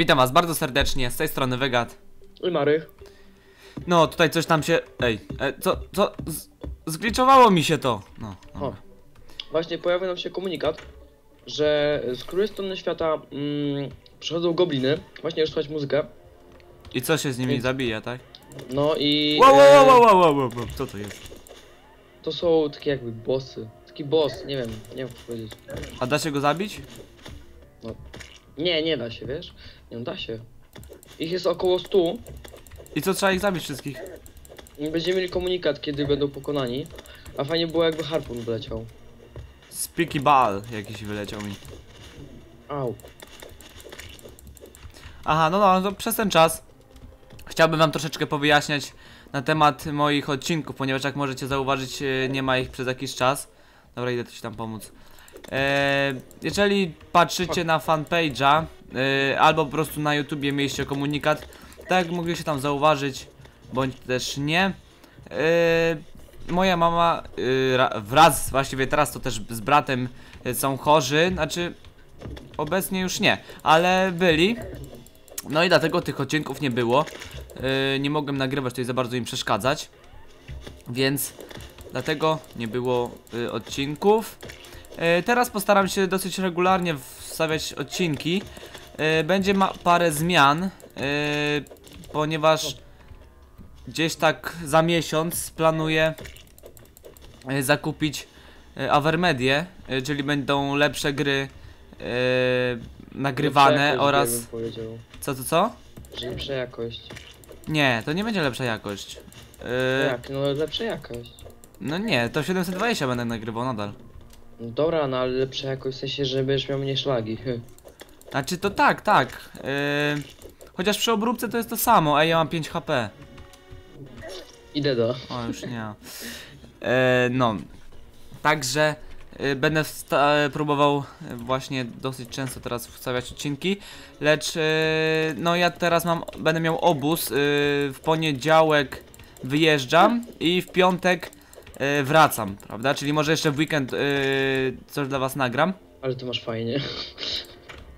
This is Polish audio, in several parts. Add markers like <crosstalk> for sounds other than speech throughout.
Witam was bardzo serdecznie, z tej strony Wygat. I Mary. No, tutaj coś tam się... Ej, e, co, co... Z, zgliczowało mi się to. No, no. Właśnie pojawił nam się komunikat, że z której strony świata mm, przychodzą gobliny. Właśnie już słychać muzykę. I co się z nimi zabija, tak? No i Wow, wow, e, wow, wow, wow, wow. Co to jest? to są takie jakby bossy. Taki boss, nie wiem, nie wiem to powiedzieć. A da się go zabić? Nie, nie da się, wiesz? Nie da się. Ich jest około 100. I co, trzeba ich zabić wszystkich? Będziemy mieli komunikat, kiedy będą pokonani. A fajnie było jakby harpun wleciał. Spiky ball jakiś wyleciał mi. Au. Aha, no no, to przez ten czas chciałbym wam troszeczkę powyjaśniać na temat moich odcinków, ponieważ jak możecie zauważyć, e, nie ma ich przez jakiś czas. Dobra, idę ci tam pomóc. E, jeżeli patrzycie na fanpage'a e, albo po prostu na YouTubie mieliście komunikat, tak mogliście tam zauważyć, bądź też nie. E, moja mama ra- wraz, właściwie teraz to też z bratem e, są chorzy, znaczy obecnie już nie, ale byli. No i dlatego tych odcinków nie było. Yy, nie mogłem nagrywać, tutaj za bardzo im przeszkadzać. Więc dlatego nie było yy, odcinków. Yy, teraz postaram się dosyć regularnie wstawiać odcinki. Yy, będzie ma parę zmian, yy, ponieważ gdzieś tak za miesiąc planuję yy, zakupić Avermedię, czyli będą lepsze gry nagrywane jakość, oraz... Co, co, co? Lepsza jakość. Nie, to nie będzie lepsza jakość. Jak? No lepsza jakość. no nie, to 720 będę nagrywał nadal. No dobra, no ale lepsza jakość w sensie, że będziesz miał mniej szlagi. <laughs> Znaczy to tak, tak. Yy, chociaż przy obróbce to jest to samo. Ej, ja mam 5 HP. Idę do. O, już nie. Yy, no. Także yy, będę e, próbował e, właśnie dosyć często teraz wstawiać odcinki. Lecz yy, no ja teraz mam, będę miał obóz. W poniedziałek wyjeżdżam i w piątek wracam, prawda? Czyli może jeszcze w weekend coś dla was nagram. Ale ty masz fajnie.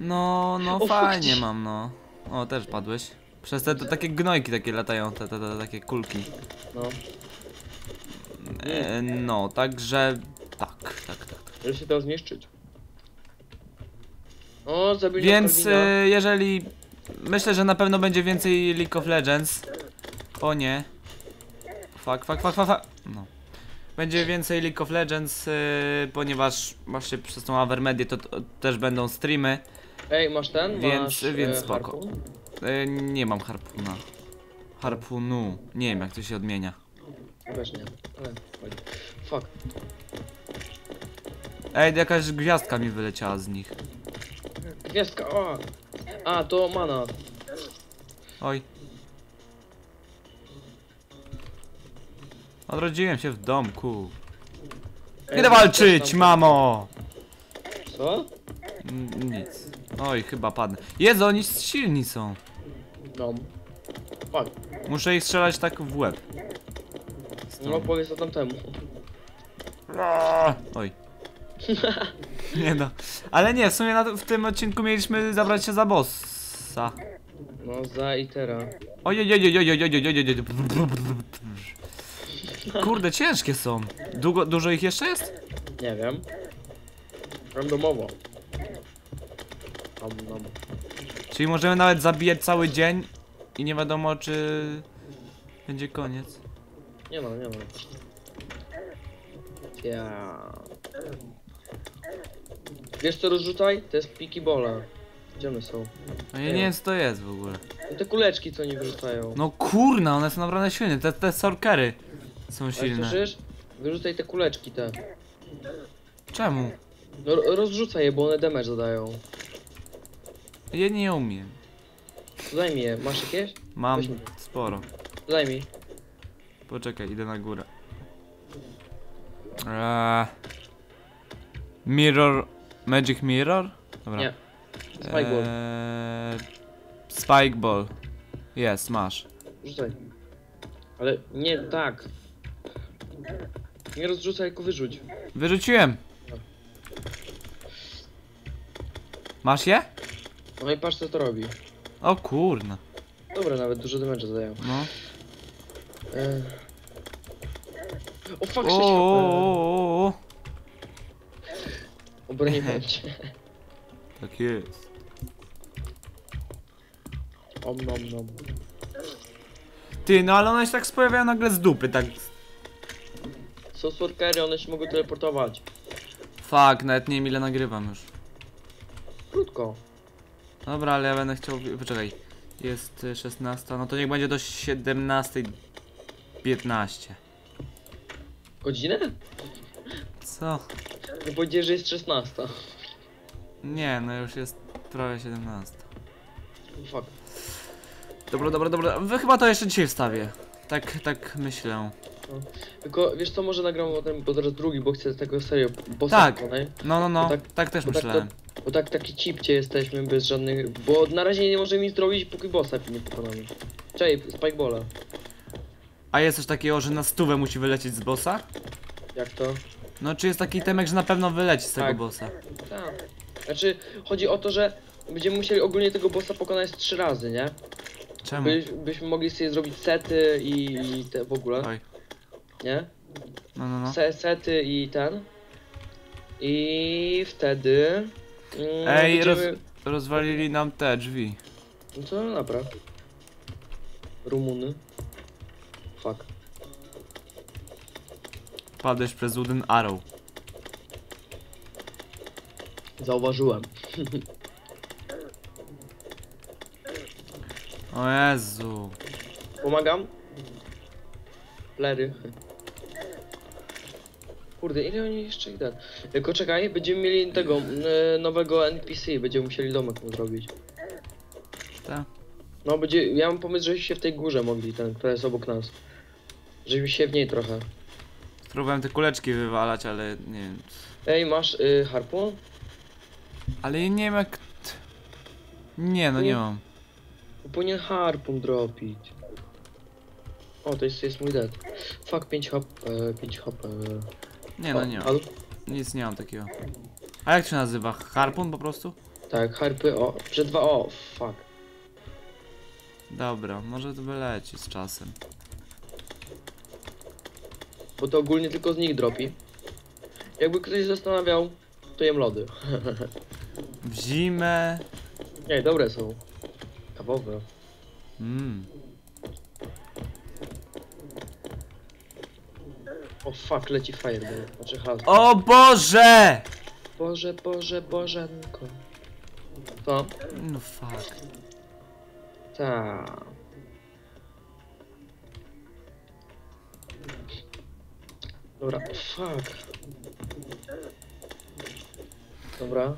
No, no O, fajnie mam, no. O, też padłeś. Przez te to takie gnojki takie latają, te, te, te takie kulki. No. E, no, także tak, tak, tak. tak. Żeby się to zniszczyć. O, zabili Więc Korwina. e, jeżeli myślę, że na pewno będzie więcej League of Legends. O nie. Fuck, fuck, fuck, fuck, fuck. No. Będzie więcej League of Legends, e, ponieważ właśnie przez tą Avermedię to, to też będą streamy. Ej, masz ten? więc- masz, więc e, spoko. E, nie mam harpuna. Harpunu. Nie wiem jak to się odmienia. Weź nie. Ale, chodź. Fuck. Ej, jakaś gwiazdka mi wyleciała z nich. Gwiazdka, o! A, to mana. Oj. Odrodziłem się w domku. Ej, Idę walczyć, mamo! Co? N- Nic. Oj, chyba padnę. Jezu, oni silni są. No. Fuck. Muszę ich strzelać tak w łeb. No powiedz to tamtemu. Oj. <laughs> Nie no. Ale nie, w sumie na, w tym odcinku mieliśmy zabrać się za bossa. No, za itera. Ojej, Kurde, ciężkie są. Długo, dużo ich jeszcze jest? Nie wiem. Randomowo. Czyli możemy nawet zabijać cały dzień i nie wiadomo czy będzie koniec. Nie no, nie no. Ja. Wiesz co rozrzucaj? To jest piki bola. Gdzie one są? No ja nie wiem co to jest w ogóle. No te kuleczki co oni wyrzucają. No kurna, one są naprawdę silne. Te, te sorkery są Ale silne. słyszysz? Wyrzucaj te kuleczki te. Czemu? No ro- rozrzucaj je, bo one damage zadają. Ja nie umiem. Daj mi je. Masz jakieś? Mam Weź mi. sporo. Daj mi. Poczekaj, idę na górę. Eee, mirror. Magic Mirror? Dobra. Nie. Spikeball. Eee, Spike Ball. Jest, masz. Rzucaj. Ale nie tak. Nie rozrzucaj, tylko wyrzuć. Wyrzuciłem. Masz je? No i patrz co to robi. O kurna. Dobra, nawet dużo damage zadają. No. E... O fuck, O, 6 o, o, o. Obroniłem cię. <laughs> Tak jest. Om nom nom. Ty, no ale one się tak pojawiają nagle z dupy, tak. Są workery, one się mogą teleportować. Fuck, nawet nie wiem ile nagrywam już. Krótko. Dobra, ale ja będę chciał. Poczekaj. Jest y, 16, no to niech będzie do 17.15. Godzinę? Co? No powiedziałeś, że jest 16. Nie, no już jest prawie 17. Fuck. Dobra, dobra, dobra. Wy chyba to jeszcze dzisiaj wstawię. Tak, tak myślę. Tylko wiesz co, może nagram potem, bo teraz drugi, bo chcę tego serio bossa Tak. pokonać. No, no, no. Bo Tak, tak- też tak myślałem. Bo tak taki cipcie jesteśmy bez żadnych. Bo na razie nie możemy nic zrobić, póki bossa nie pokonamy. Czej, Spikebola. A jest coś takiego, że na stówę musi wylecieć z bossa? Jak to? No, czy jest taki temek, że na pewno wyleci z tego Tak. bossa? Tak. Znaczy, chodzi o to, że będziemy musieli ogólnie tego bossa pokonać trzy razy, nie? Czemu? By, byśmy mogli sobie zrobić sety i, i te w ogóle, Oj. nie? No, no, no. Se, sety i ten. I wtedy. Mm, Ej, będziemy... Rozwalili nam te drzwi. No to napraw. Rumuny. Fuck. Padłeś przez wooden arrow. Zauważyłem. <laughs> O Jezu. Pomagam? Plery. Kurde, ile oni jeszcze ich dać? Tylko czekaj, będziemy mieli tego e, nowego NPC, będziemy musieli domek mu zrobić. Tak. No będzie, ja mam pomysł, żebyśmy się w tej górze mogli, ten, która jest obok nas. Żebyśmy się w niej trochę. Próbowałem te kuleczki wywalać, ale nie wiem. Ej, masz y, harpun? Ale ja nie wiem jak... Nie, no nie mam. Powinien harpun dropić. O, to jest, jest mój dead. Fuck, 5 hop, e, 5 hop. E. Nie, no nie mam. Nic nie mam takiego. A jak się nazywa? Harpun po prostu? Tak, harpy, o, że dwa, o, fuck. Dobra, może to wyleci z czasem. Bo to ogólnie tylko z nich dropi. Jakby ktoś się zastanawiał, to jem lody. W zimę... Nie, dobre są. Kawowe. Mmm. O fuck, leci fireball. Znaczy has. O Boże! Boże, Boże, Bożenko. Co? No fuck. Ta. Dobra, fuck. Dobra.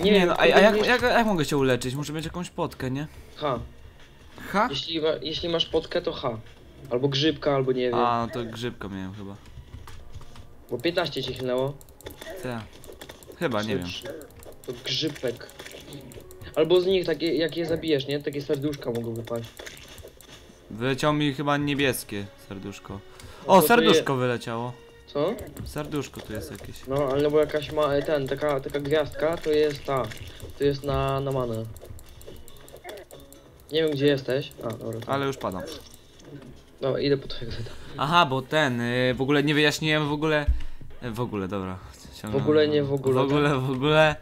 Nie, no, a, a jak, jak, jak mogę się uleczyć? Muszę mieć jakąś potkę, nie? H. Ha? Jeśli, jeśli masz potkę, to H. Albo grzybka, albo nie wiem. A, no to grzybka miałem chyba. Bo 15 cię chynęło. Tak. Chyba, nie wiem. To grzybek. Albo z nich takie, jak je zabijesz, nie? Takie serduszka mogą wypaść. Wyleciało mi chyba niebieskie serduszko. No O, to to serduszko wyleciało. Co? Serduszko tu jest jakieś. No, ale bo jakaś ma, ten, taka, taka gwiazdka, to jest ta. To jest na, na manę. Nie wiem gdzie jesteś. A, dobra. Ale już padam. Dobra, idę po twojego zeta. Aha, bo ten, y, w ogóle nie wyjaśniłem w ogóle. y, W ogóle, dobra. Ciągnę. W ogóle nie w ogóle, W ogóle, w ogóle.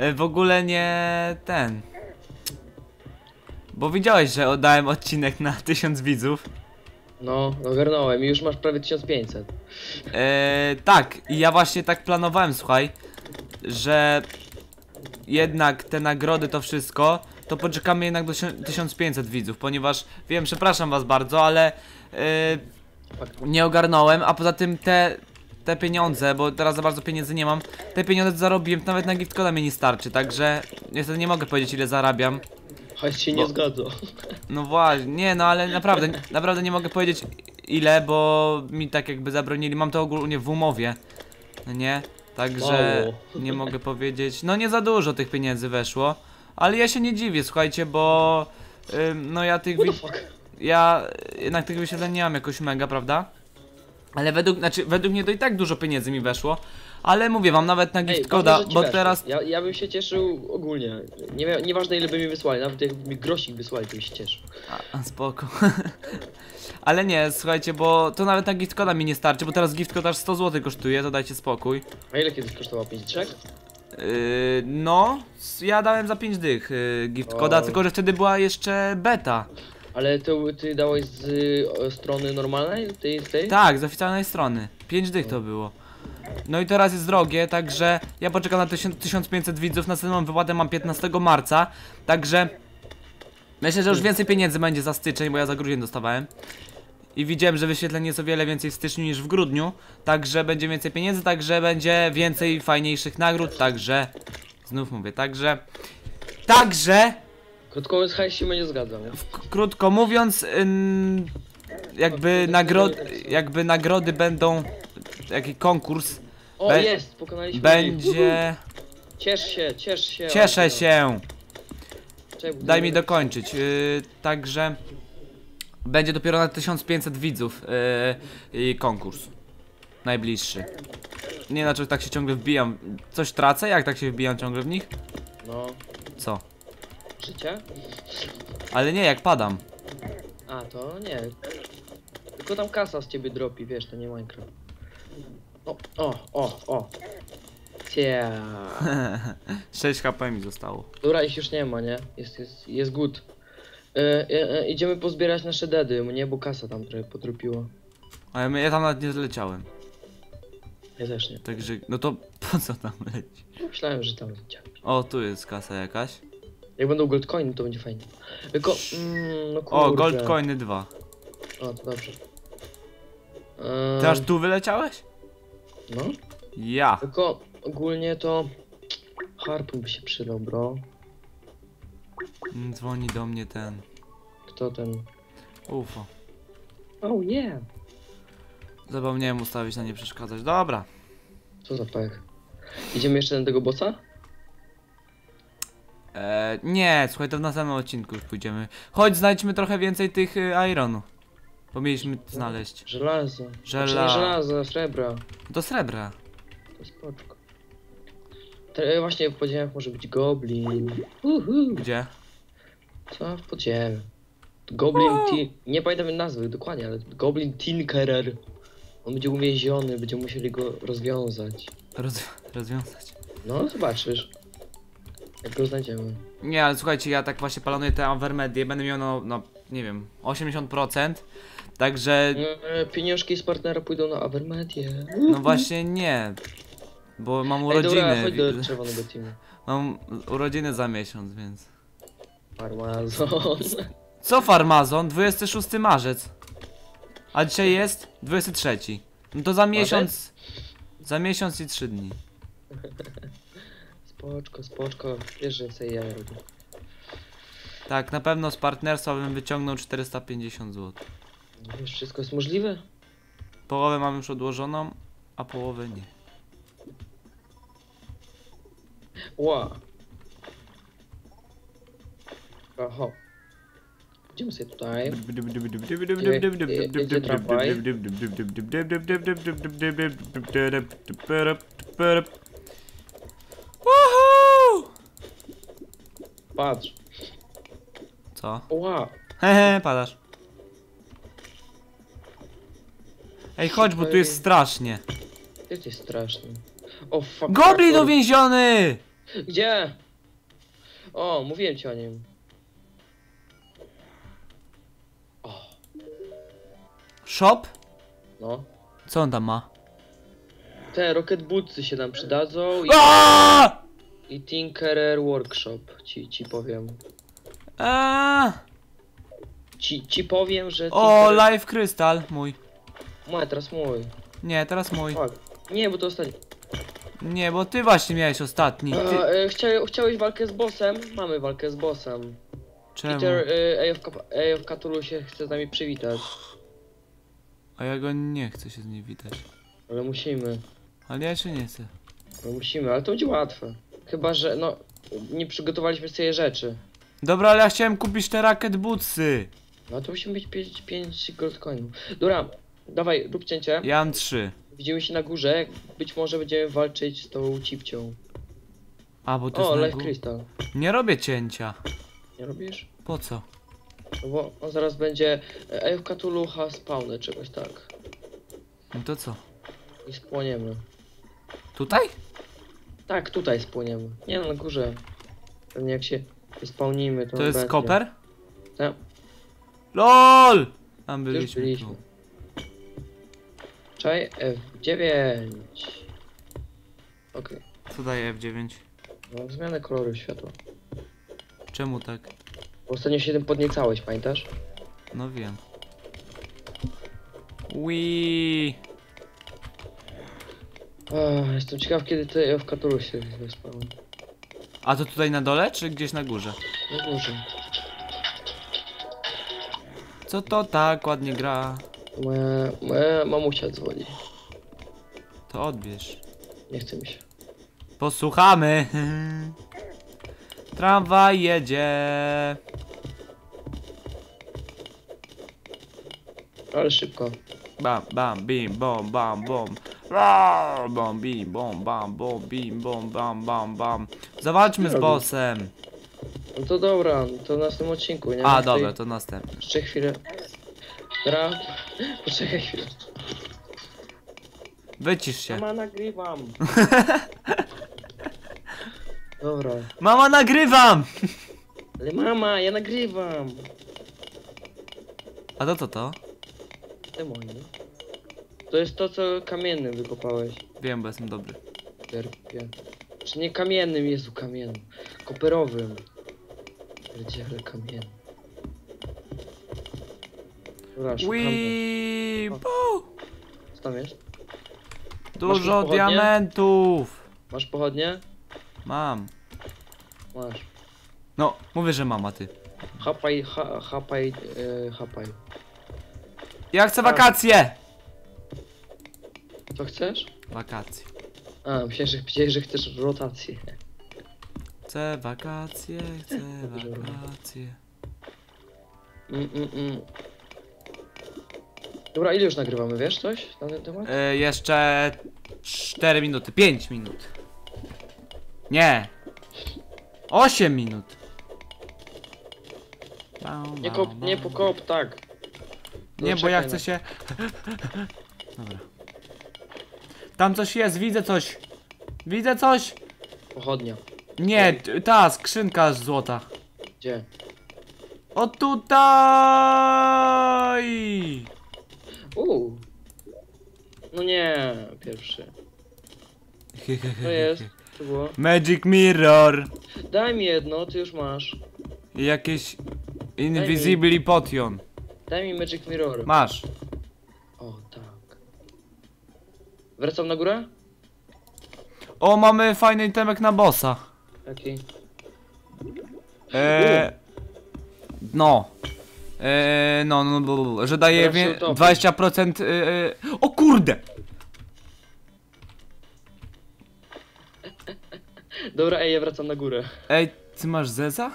y, W ogóle nie ten. Bo widziałeś, że oddałem odcinek na <laughs> 1000 widzów. No, ogarnąłem i już masz prawie 1500. E, tak, i ja właśnie tak planowałem, słuchaj, że jednak te nagrody, to wszystko, to poczekamy jednak do si- 1500 widzów, ponieważ wiem, przepraszam was bardzo, ale Fakt. nie ogarnąłem, a poza tym te, te pieniądze, bo teraz za bardzo pieniędzy nie mam, te pieniądze zarobiłem, nawet na giftcoda mi nie starczy, także niestety nie mogę powiedzieć ile zarabiam. Hajs się Bo- nie zgadza. No właśnie, nie no ale naprawdę, naprawdę nie mogę powiedzieć ile, bo mi tak jakby zabronili, mam to ogólnie w umowie, nie? Także nie mogę powiedzieć, no nie za dużo tych pieniędzy weszło, ale ja się nie dziwię, słuchajcie, bo ym, no ja tych, ja jednak tych wyświetleń nie mam jakoś mega, prawda? Ale według, znaczy według mnie to i tak dużo pieniędzy mi weszło, Ale mówię wam nawet na gift ci bo weszło. teraz... Ja, ja bym się cieszył ogólnie. Nie, nieważne ile by mi wysłali, nawet jakby mi grosik wysłali, to bym się cieszył. A, spoko. <laughs> Ale nie, słuchajcie, bo to nawet na gift koda mi nie starczy, bo teraz gift aż 100 zł kosztuje, to dajcie spokój. A ile kiedyś kosztował 5 trzech? Yy, no, ja dałem za 5 dych yy, gift koda, O. tylko że wtedy była jeszcze beta. Ale to ty dałeś z y, strony normalnej? Tej, tej? Tak, z oficjalnej strony. 5 dych to było. No i teraz jest drogie, także ja poczekam na 1000 1500 widzów, następną wypłatę mam 15 marca, także myślę, że już więcej pieniędzy będzie za styczeń, bo ja za grudzień dostawałem. I widziałem, że wyświetleń jest o wiele więcej w styczniu niż w grudniu, także będzie więcej pieniędzy, także będzie więcej fajniejszych nagród, także znów mówię, także także Krótko mówiąc, hajs się nie zgadzam. k- krótko mówiąc, ym, jakby, nagrod, jakby nagrody będą, jaki konkurs O, Be- jest! Pokonaliśmy ich. będzie... Ciesz się, ciesz się. Cieszę się! Daj mi dokończyć. Yy, także będzie dopiero na 1500 widzów yy, i konkurs. Najbliższy. Nie znaczy tak się ciągle wbijam. Coś tracę? Jak tak się wbijam ciągle w nich? No, Co? życie? Ale nie, jak padam. A, to nie. Tylko tam kasa z ciebie dropi, wiesz, to nie Minecraft. O, o, o, o. Cia. 6 HP mi zostało. Dobra, ich już nie ma, nie? Jest, jest, jest good. E, e, e, idziemy pozbierać nasze dedy, nie? Bo kasa tam trochę potrupiła. Ale my- ja tam nawet nie zleciałem. Ja też nie. Także, no to <laughs> po co tam leci? Myślałem, że tam leciałem. O, tu jest kasa jakaś. Jak będą goldcoiny, to będzie fajnie. Tylko, mm, no kurde. O, gold coiny 2. O, to dobrze. Ty aż tu wyleciałeś? No. Ja. Tylko ogólnie to harpun by się przydał, bro. Mm, Dzwoni do mnie ten. Kto ten? UFO. Oh yeah! Zapomniałem ustawić na nie przeszkadzać. Dobra. Co za pech. Idziemy jeszcze na tego bossa? Eee, nie, słuchaj, to w następnym odcinku już pójdziemy. Chodź, znajdźmy trochę więcej tych y, ironu. Bo mieliśmy znaleźć. Żelazo. Żela- Znaczy nie żelazo, srebra. Do srebra. To spoczko. Te, właśnie w podziemiach może być goblin. Uhu. Gdzie? Co? W podziemiu. Goblin Tin... Nie pamiętam nazwy dokładnie, ale Goblin Tinkerer. On będzie uwięziony, będziemy musieli go rozwiązać. Roz rozwiązać. No, zobaczysz. Jak go znajdziemy. Nie, ale słuchajcie, ja tak właśnie planuję tę Avermedię. Będę miał, no, no, nie wiem, 80%. Także, E, Pieniążki z partnera pójdą na Avermedię. no właśnie nie. Bo mam Ej, dobra, urodziny. chodź do czerwonego teamu. Mam urodziny za miesiąc, więc. Farmazon. Co Farmazon? 26 marzec. A dzisiaj jest 23. No to za miesiąc. Za miesiąc i 3 dni. Spoczko, spoczko. Wiesz, że sobie ja robię. Tak, na pewno z partnerstwa bym wyciągnął 450 zł. Wiesz, wszystko jest możliwe? Połowę mam już odłożoną, a połowę nie. Ła. Oho. Idziemy sobie tutaj. jedzie tramwaj. Patrz. Co? Ła. Hehe, padasz. Ej, chodź, bo tu jest strasznie. To jest straszne. O fuck. Goblin hardcore. uwięziony! Gdzie? O, mówiłem ci o nim. Shop? no. Co on tam ma? Te rocket bootsy się nam przydadzą i, Aaaa! i Tinkerer Workshop. Ci, ci powiem. Aaaa! Ci, ci powiem, że O, Tinkerer... live krystal, mój. Ma, teraz mój. Nie, teraz mój. Fuck. Nie, bo to ostatni. Nie, bo ty właśnie miałeś ostatni. Ty... e, chcia, chciałeś walkę z bossem? Mamy walkę z bossem. Czemu? Peter e, Eye of Cthulhu się chce z nami przywitać. A ja go nie chcę się z nim witać. Ale musimy. Ale ja się nie chcę. No musimy, ale to będzie łatwe. Chyba, że no... Nie przygotowaliśmy sobie rzeczy. Dobra, ale ja chciałem kupić te racket bootsy. No to musimy mieć 5, 5 gold coinów. Dobra, dawaj, rób cięcie. Ja mam trzy. Widzimy się na górze. Być może będziemy walczyć z tą cipcią. A, bo to O, jest na Life Crystal. Nie robię cięcia. Nie robisz? Po co? Bo on zaraz będzie Cthulhu has spawny, czegoś tak. No to co? I spłoniemy. Tutaj? Tak, tutaj spłoniemy. Nie no, na górze. Pewnie jak się spełnimy, to To jest będzie. koper? Tak, LOL! Tam już byliśmy. byliśmy. Tu. Czaj F9. Okej. Co daje F9? No, zmianę koloru światła. Czemu tak? Ostatnio się tym podniecałeś, pamiętasz? No wiem. Ach, jestem ciekaw, kiedy ty Eve Cthulhu się wyspały. A to tutaj na dole, czy gdzieś na górze? No może. Co to tak ładnie gra? Moja, moja mamusia dzwoni. To odbierz. Nie chce mi się. Posłuchamy. <laughs> Tramwaj jedzie. Ale szybko. Bam, bam, bim, bom, bam, bom. Bam, bim, bom, bam, bom, bim, bom, bam, bam, bam. Zawalczmy z bossem. No to dobra, to w następnym odcinku, nie? A, Tutaj dobra, to następny. Jeszcze chwilę. Dobra. <laughs> Poczekaj chwilę. Wycisz się. Mama, nagrywam. <laughs> Dobra. Mama, nagrywam! Ale mama, ja nagrywam. A to co to? Demony. To jest to, co kamiennym wykopałeś. Wiem, bo jestem dobry. Derpie. Czy nie kamiennym, Jezu, kamiennym. Koperowym. Pierdziele kamiennym. Dobra, szukamy. Wii, O. bu. Co tam jest? Dużo pochodnie? diamentów. Masz pochodnie? Mam. Masz. No, mówię, że mama ty. Hapaj, ha, hapaj, e, hapaj. Ja chcę wakacje! Co chcesz? Wakacje. A, myślałem, że, myślałem, że chcesz rotację. Chcę wakacje, chcę wakacje. Mm, mm, mm. Dobra, ile już nagrywamy, wiesz coś na ten temat? E, jeszcze 4 minuty, 5 minut. Nie. 8 minut. Bam, Nie bam, kop, nie bam. pokop, tak. Nie, No, bo ja chcę na- się... Dobra. Tam coś jest, widzę coś. Widzę coś. Pochodnia. Nie, t- ta skrzynka złota. Gdzie? O tutaj! Uuu. No nie, pierwszy. <laughs> To jest. To było. Magic Mirror. Daj mi jedno, ty już masz. I jakieś Invisible Potion. Daj mi Magic Mirror. Masz. O, tak. Wracam na górę? O, mamy fajny temek na bossa. Jaki? Eee, no. Eee, no, no, no, no, że daje wie, utopisz. 20%. Eee, o kurde! Dobra, ej, ja wracam na górę. Ej, ty masz Zeza?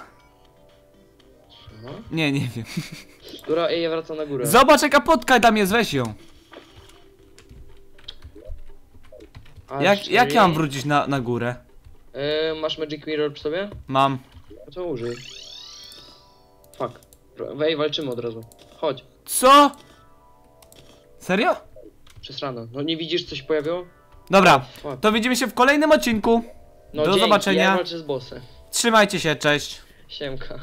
Co? Nie, nie wiem. <laughs> Dobra, ej, ja wracam na górę. Zobacz jaka potka tam jest, weź ją. A, Jak, jak ja mam wrócić na, na górę? E, masz Magic Mirror przy sobie? Mam. No to użyj. Fuck. Wej, walczymy od razu. Chodź, Co? Serio? przez rano. No nie widzisz, co się pojawiło? Dobra, Fuck. to widzimy się w kolejnym odcinku. No Do dzięki, zobaczenia. Ja walczę z bossem. Trzymajcie się, cześć. Siemka.